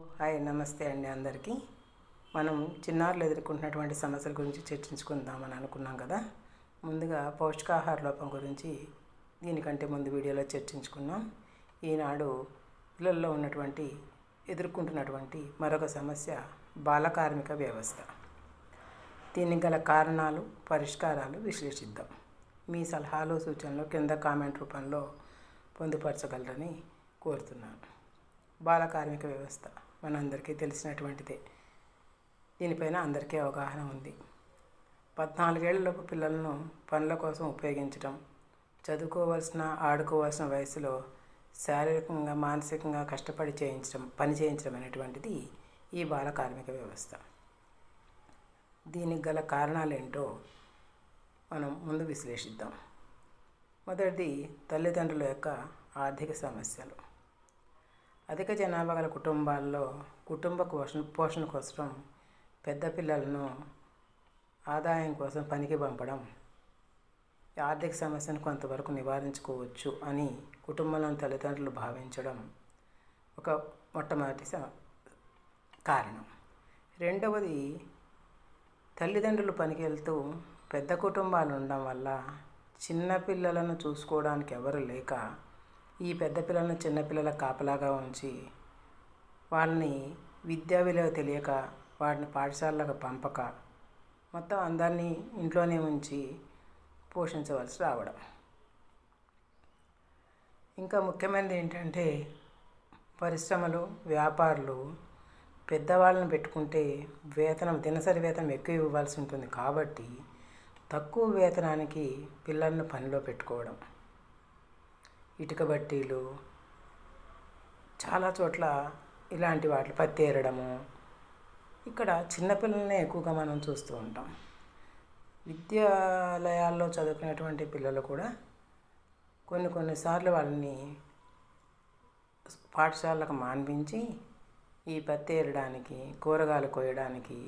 Hi నమస్తే అండి అందరికీ. మనం చిన్నారులు ఎదుర్కొంటున్నటువంటి సమస్యల గురించి చర్చించుకుందామని అనుకున్నాం కదా. ముందుగా పౌష్టికాహార లోపం గురించి దీనికంటే ముందు వీడియోలో చర్చించుకున్నాం. ఈనాడు పిల్లల్లో ఉన్నటువంటి ఎదుర్కొంటున్నటువంటి మరొక సమస్య బాల కార్మిక వ్యవస్థ. దీనికి గల కారణాలు పరిష్కారాలు విశ్లేషిద్దాం. మీ సలహాలు సూచనలు కింద కామెంట్ రూపంలో పొందుపరచగలరని కోరుతున్నాను. బాల కార్మిక వ్యవస్థ. మనందరికీ తెలిసినటువంటిదే. దీనిపైన అందరికీ అవగాహన ఉంది. పద్నాలుగేళ్ళలోపు పిల్లలను పనుల కోసం ఉపయోగించడం చదువుకోవాల్సిన ఆడుకోవాల్సిన వయసులో శారీరకంగా మానసికంగా కష్టపడి చేయించడం పని చేయించడం అనేటువంటిది ఈ బాల కార్మిక వ్యవస్థ. దీనికి గల కారణాలేంటో మనం ముందు విశ్లేషిద్దాం. మొదటిది తల్లిదండ్రుల యొక్క ఆర్థిక సమస్యలు. అధిక జనాభా గల కుటుంబాల్లో కుటుంబ పోషణ పోషణ కోసం పెద్ద పిల్లలను ఆదాయం కోసం పనికి పంపడం ఆర్థిక సమస్యను కొంతవరకు నివారించుకోవచ్చు అని కుటుంబంలోని తల్లిదండ్రులు భావించడం ఒక మొట్టమొదటి కారణం. రెండవది తల్లిదండ్రులు పనికి వెళ్తూ పెద్ద కుటుంబాలు ఉండడం వల్ల చిన్న పిల్లలను చూసుకోవడానికి ఎవరు లేక ఈ పెద్ద పిల్లలను చిన్నపిల్లల కాపలాగా ఉంచి వాళ్ళని విద్యా విలువ తెలియక వాటిని పాఠశాలలకు పంపక మొత్తం అందరినీ ఇంట్లోనే ఉంచి పోషించవలసి రావడం. ఇంకా ముఖ్యమైనది ఏంటంటే పరిశ్రమలు వ్యాపారులు పెద్దవాళ్ళని పెట్టుకుంటే వేతనం దినసరి వేతనం ఎక్కువ ఇవ్వాల్సి ఉంటుంది కాబట్టి తక్కువ వేతనానికి పిల్లలను పనిలో పెట్టుకోవడం. ఇటుక బట్టీలు చాలా చోట్ల ఇలాంటి వాటిని పత్తి ఏరడము. ఇక్కడ చిన్నపిల్లలనే ఎక్కువగా మనం చూస్తూ ఉంటాం. విద్యాలయాల్లో చదువుకునేటువంటి పిల్లలు కూడా కొన్ని కొన్నిసార్లు వాళ్ళని పాఠశాలకు మాన్పించి ఈ పత్తి ఏరడానికి కూరగాయలు కోయడానికి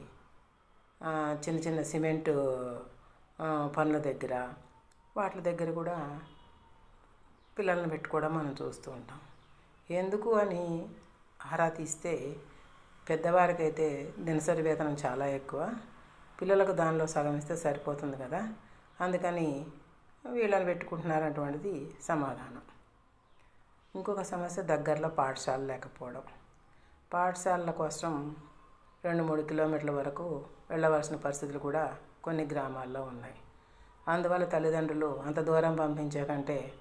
చిన్న చిన్న సిమెంటు పనుల దగ్గర వాటి దగ్గర కూడా పిల్లల్ని పెట్టుకోవడం మనం చూస్తూ ఉంటాం. ఎందుకు అని ఆరా తీస్తే పెద్దవారికైతే దినసరి వేతనం చాలా ఎక్కువ. పిల్లలకు దానిలో సగం ఇస్తే సరిపోతుంది కదా. అందుకని వీళ్ళని పెట్టుకుంటున్నారటువంటిది సమాధానం. ఇంకొక సమస్య దగ్గరలో పాఠశాల లేకపోవడం. పాఠశాలల కోసం రెండు మూడు కిలోమీటర్ల వరకు వెళ్ళవలసిన పరిస్థితులు కూడా కొన్ని గ్రామాల్లో ఉన్నాయి. అందువల్ల తల్లిదండ్రులు అంత దూరం పంపించే కంటే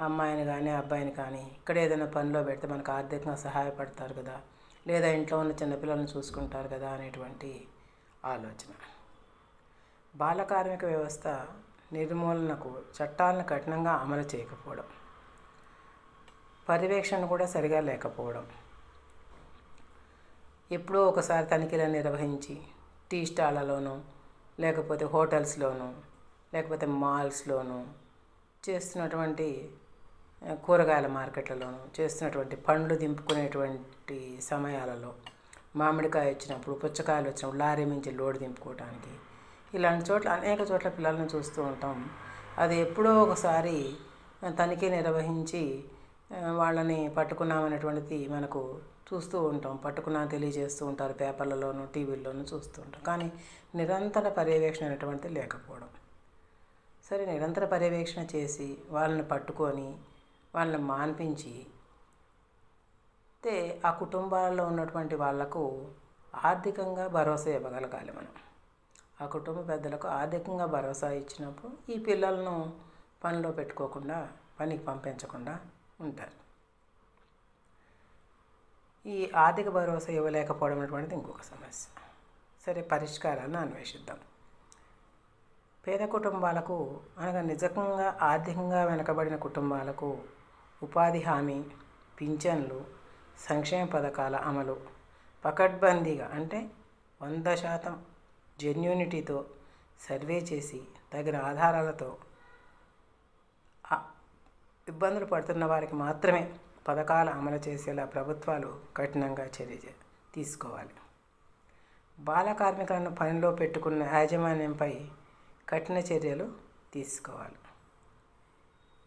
అమ్మాయిని కానీ అబ్బాయిని కానీ ఇక్కడ ఏదైనా పనిలో పెడితే మనకు ఆర్థికంగా సహాయపడతారు కదా. లేదా ఇంట్లో ఉన్న చిన్నపిల్లలను చూసుకుంటారు కదా అనేటువంటి ఆలోచన. బాల కార్మిక వ్యవస్థ నిర్మూలనకు చట్టాలను కఠినంగా అమలు చేయకపోవడం. పర్యవేక్షణ కూడా సరిగా లేకపోవడం. ఎప్పుడో ఒకసారి తనిఖీలను నిర్వహించి టీ స్టాళ్ళలోనూ లేకపోతే హోటల్స్లోనూ లేకపోతే మాల్స్లోనూ చేస్తున్నటువంటి కూరగాయల మార్కెట్లలోనూ చేస్తున్నటువంటి పండ్లు దింపుకునేటువంటి సమయాలలో మామిడికాయ వచ్చినప్పుడు పుచ్చకాయలు వచ్చినప్పుడు లారీ మించి లోడ్ దింపుకోవడానికి ఇలాంటి చోట్ల అనేక చోట్ల పిల్లల్ని చూస్తూ ఉంటాం. అది ఎప్పుడో ఒకసారి తనిఖీ నిర్వహించి వాళ్ళని పట్టుకున్నామనేటువంటిది మనకు చూస్తూ ఉంటాం. పట్టుకున్నా తెలియజేస్తూ ఉంటారు పేపర్లలోనూ టీవీల్లోనూ చూస్తూ ఉంటాం. కానీ నిరంతర పర్యవేక్షణ అనేటువంటిది లేకపోవడం. సరే నిరంతర పర్యవేక్షణ చేసి వాళ్ళని పట్టుకొని వాళ్ళని మాన్పించి అయితే ఆ కుటుంబాలలో ఉన్నటువంటి వాళ్ళకు ఆర్థికంగా భరోసా ఇవ్వగలగాలి మనం. ఆ కుటుంబ పెద్దలకు ఆర్థికంగా భరోసా ఇచ్చినప్పుడు ఈ పిల్లలను పనిలో పెట్టుకోకుండా పనికి పంపించకుండా ఉంటారు. ఈ ఆర్థిక భరోసా ఇవ్వలేకపోవడం అనేటువంటిది ఇంకొక సమస్య. సరే పరిష్కారాన్ని అన్వేషిద్దాం. పేద కుటుంబాలకు అనగా నిజంగా ఆర్థికంగా వెనుకబడిన కుటుంబాలకు ఉపాధి హామీ పింఛన్లు సంక్షేమ పథకాల అమలు పకడ్బందీగా అంటే వంద శాతం జెన్యూనిటీతో సర్వే చేసి తగిన ఆధారాలతో ఇబ్బందులు పడుతున్న వారికి మాత్రమే పథకాలు అమలు చేసేలా ప్రభుత్వాలు కఠినంగా చర్య తీసుకోవాలి. బాల కార్మికులను పనిలో పెట్టుకున్న యాజమాన్యంపై కఠిన చర్యలు తీసుకోవాలి.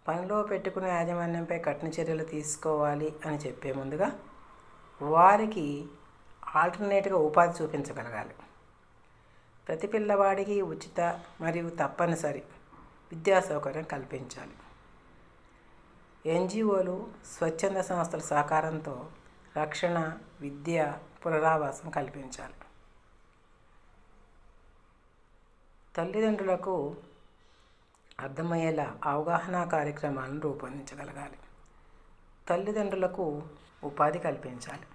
పనిలో పెట్టుకునే యాజమాన్యంపై కఠిన చర్యలు తీసుకోవాలి అని చెప్పే ముందుగా వారికి ఆల్టర్నేట్గా ఉపాధి చూపించగలగాలి. ప్రతి పిల్లవాడికి ఉచిత మరియు తప్పనిసరి విద్యా సౌకర్యం కల్పించాలి. ఎన్జిఓలు స్వచ్ఛంద సంస్థల సహకారంతో రక్షణ విద్య పునరావాసం కల్పించాలి. తల్లిదండ్రులకు అర్థమయ్యేలా అవగాహన కార్యక్రమాలను రూపొందించగలగాలి. తల్లిదండ్రులకు ఉపాధి కల్పించాలి.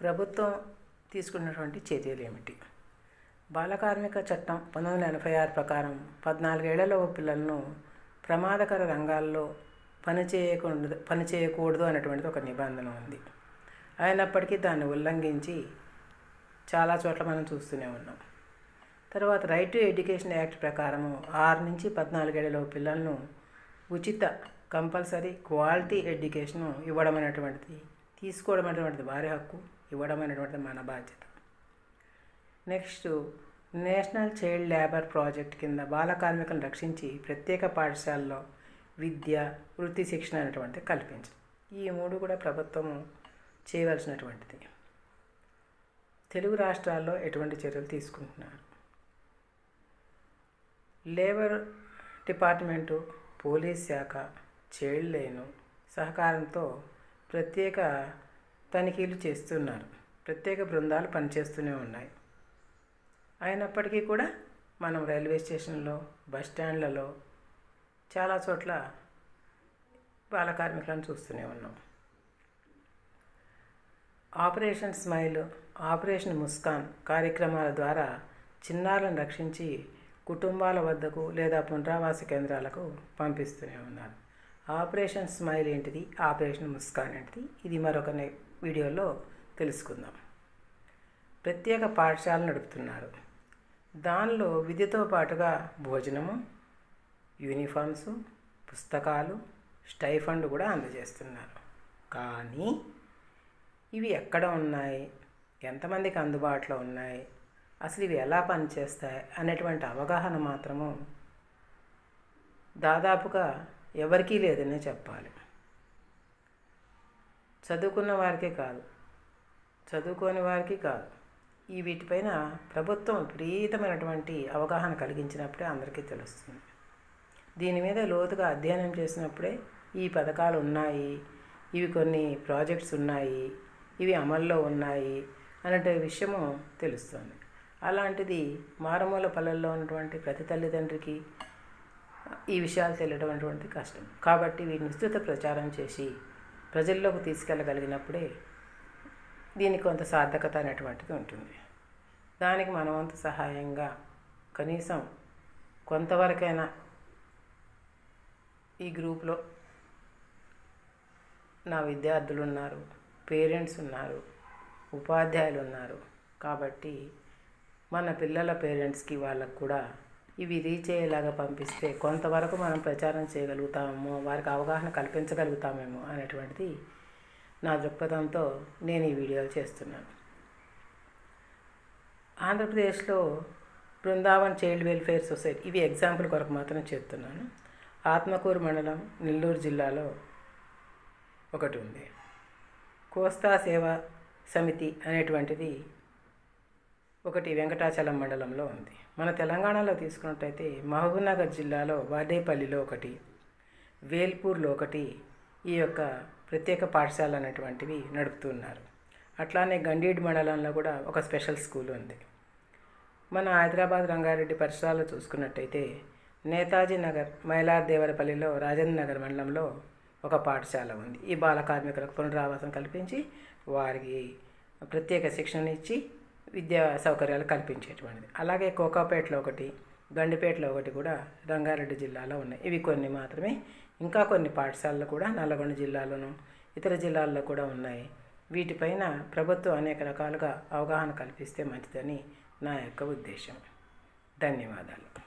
ప్రభుత్వం తీసుకున్నటువంటి చర్యలు ఏమిటి? బాలకార్మిక చట్టం పంతొమ్మిది వందల ఎనభై ఆరు ప్రకారం పద్నాలుగేళ్ళలో పిల్లలను ప్రమాదకర రంగాల్లో పని చేయకూడదు పని చేయకూడదు అనేటువంటిది ఒక నిబంధన ఉంది. అయినప్పటికీ దాన్ని ఉల్లంఘించి చాలా చోట్ల మనం చూస్తూనే ఉన్నాం. తర్వాత రైట్ టు ఎడ్యుకేషన్ యాక్ట్ ప్రకారము ఆరు నుంచి పద్నాలుగేళ్ళలో పిల్లలను ఉచిత కంపల్సరీ క్వాలిటీ ఎడ్యుకేషన్ ఇవ్వడం అనేటువంటిది తీసుకోవడం అనేటువంటిది వారి హక్కు ఇవ్వడం అనేటువంటిది మన బాధ్యత. Next national child labour project కింద బాల కార్మికులను రక్షించి ప్రత్యేక పాఠశాలలో విద్య వృత్తి శిక్షణ అనేటువంటిది కల్పించడం. ఈ మూడు కూడా ప్రభుత్వము చేయవలసినటువంటిది. తెలుగు రాష్ట్రాల్లో ఎటువంటి చర్యలు తీసుకుంటున్నారు? లేబర్ డిపార్ట్మెంటు పోలీస్ శాఖ చైల్డ్ లైన్ సహకారంతో ప్రత్యేక తనిఖీలు చేస్తున్నారు. ప్రత్యేక బృందాలు పనిచేస్తూనే ఉన్నాయి. అయినప్పటికీ కూడా మనం రైల్వే స్టేషన్లో బస్ స్టాండ్లలో చాలా చోట్ల బాల కార్మికులను చూస్తూనే ఉన్నాం. ఆపరేషన్ స్మైల్ ఆపరేషన్ ముస్కాన్ కార్యక్రమాల ద్వారా చిన్నారులను రక్షించి కుటుంబాల వద్దకు లేదా పునరావాస కేంద్రాలకు పంపిస్తూనే ఉన్నారు. ఆపరేషన్ స్మైల్ ఏంటిది? ఆపరేషన్ ముస్కాన్ ఏంటిది? ఇది మరొక వీడియోలో తెలుసుకుందాం. ప్రత్యేక పాఠశాల నడుపుతున్నారు. దానిలో విద్యతో పాటుగా భోజనము యూనిఫామ్స్ పుస్తకాలు స్టైఫండ్ కూడా అందజేస్తున్నారు. కానీ ఇవి ఎక్కడ ఉన్నాయి? ఎంతమందికి అందుబాటులో ఉన్నాయి? అసలు ఇవి ఎలా పనిచేస్తాయి? అనేటువంటి అవగాహన మాత్రము దాదాపుగా ఎవరికీ లేదనే చెప్పాలి. చదువుకున్న వారికే కాదు. చదువుకోని వారికి కాదు. ఈ వీటిపైన ప్రభుత్వం విపరీతమైనటువంటి అవగాహన కలిగించినప్పుడే అందరికీ తెలుస్తుంది. దీని మీద లోతుగా అధ్యయనం చేసినప్పుడే ఈ పథకాలు ఉన్నాయి ఇవి కొన్ని ప్రాజెక్ట్స్ ఉన్నాయి ఇవి అమల్లో ఉన్నాయి అనే విషయము తెలుస్తుంది. అలాంటిది మారుమూల పల్లెల్లో ఉన్నటువంటి ప్రతి తల్లిదండ్రికి ఈ విషయాలు తెలియడం అటువంటిది కష్టం. కాబట్టి వీటిని విస్తృత ప్రచారం చేసి ప్రజల్లోకి తీసుకెళ్ళగలిగినప్పుడే దీనికి కొంత సార్థకత అనేటువంటిది ఉంటుంది. దానికి మనవంత సహాయంగా కనీసం కొంతవరకైనా ఈ గ్రూప్లో నా విద్యార్థులు ఉన్నారు పేరెంట్స్ ఉన్నారు ఉపాధ్యాయులు ఉన్నారు కాబట్టి మన పిల్లల పేరెంట్స్కి వాళ్ళకు కూడా ఇవి రీచ్ అయ్యేలాగా పంపిస్తే కొంతవరకు మనం ప్రచారం చేయగలుగుతామో వారికి అవగాహన కల్పించగలుగుతామేమో అనేటువంటిది నా దృక్పథంతో నేను ఈ వీడియోలు చేస్తున్నాను. ఆంధ్రప్రదేశ్లో బృందావన్ చైల్డ్ వెల్ఫేర్ సొసైటీ ఇవి ఎగ్జాంపుల్ కొరకు మాత్రం చెప్తున్నాను ఆత్మకూరు మండలం నెల్లూరు జిల్లాలో ఒకటి ఉంది. కోస్తా సేవా సమితి అనేటువంటిది ఒకటి వెంకటాచలం మండలంలో ఉంది. మన తెలంగాణలో తీసుకున్నట్టయితే మహబూబ్నగర్ జిల్లాలో వాడేపల్లిలో ఒకటి వేల్పూర్లో ఒకటి ఈ యొక్క ప్రత్యేక పాఠశాల అనేటువంటివి నడుపుతున్నారు అట్లానే గండీడ్ మండలంలో కూడా ఒక స్పెషల్ స్కూల్ ఉంది. మన హైదరాబాద్ రంగారెడ్డి పరిసరాలు చూసుకున్నట్టయితే నేతాజీ నగర్ మైలార్ దేవరపల్లిలో రాజేంద్ర నగర్ మండలంలో ఒక పాఠశాల ఉంది. ఈ బాల కార్మికులకు పునరావాసం కల్పించి వారికి ప్రత్యేక శిక్షణ ఇచ్చి విద్యా సౌకర్యాలు కల్పించేటువంటిది. అలాగే కోకాపేటలో ఒకటి గండిపేటలో ఒకటి కూడా రంగారెడ్డి జిల్లాలో ఉన్నాయి. ఇవి కొన్ని మాత్రమే. ఇంకా కొన్ని పాఠశాలలు కూడా నల్లగొండ జిల్లాలోను ఇతర జిల్లాల్లో కూడా ఉన్నాయి. వీటిపైన ప్రభుత్వం అనేక రకాలుగా అవగాహన కల్పిస్తే మంచిదని నా యొక్క ఉద్దేశం. ధన్యవాదాలు.